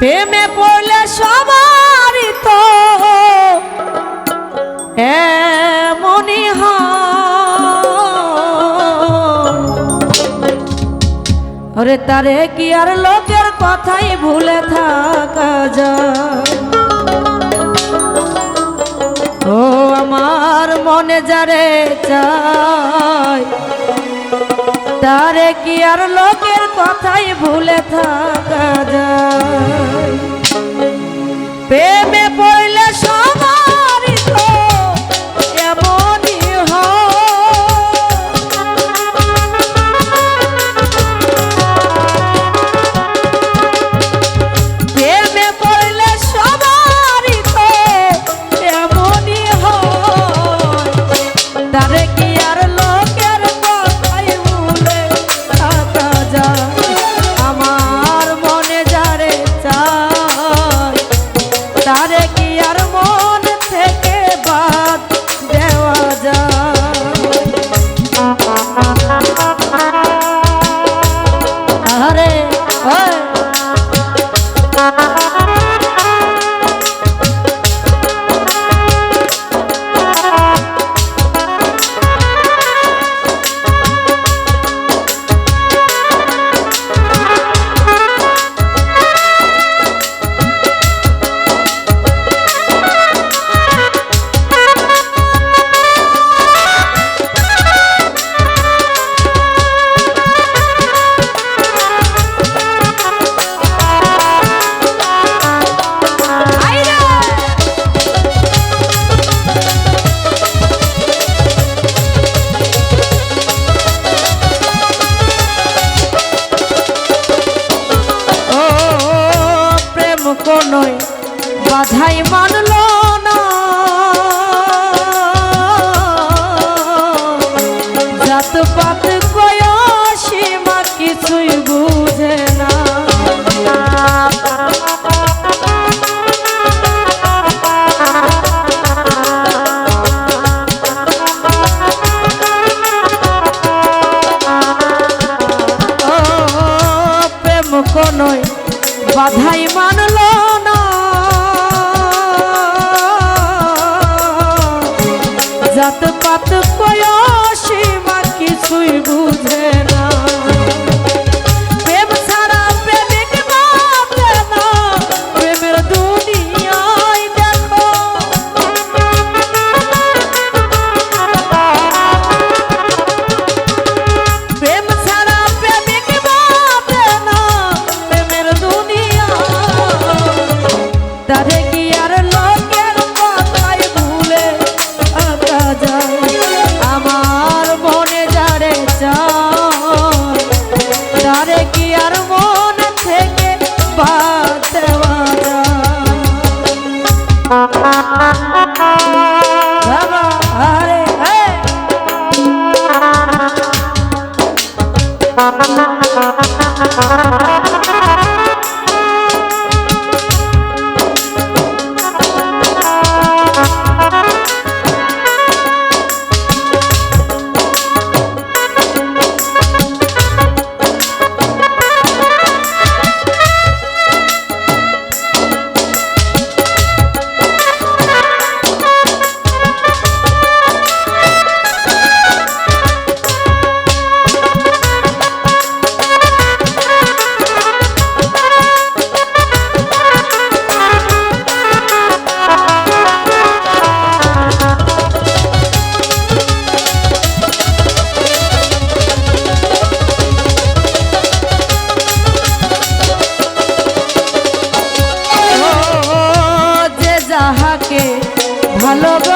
প্রেমে পড়লে সবার তো মনে হরে তারে কি আর লোকের কথাই ভুলে থাকা যায়? ও আমার মনে যারে চাই তারে কি আর লোকের কথাই ভুলে থাকা যায়? পথ বুঝে না। আরে কি আর মন থেকে বা love.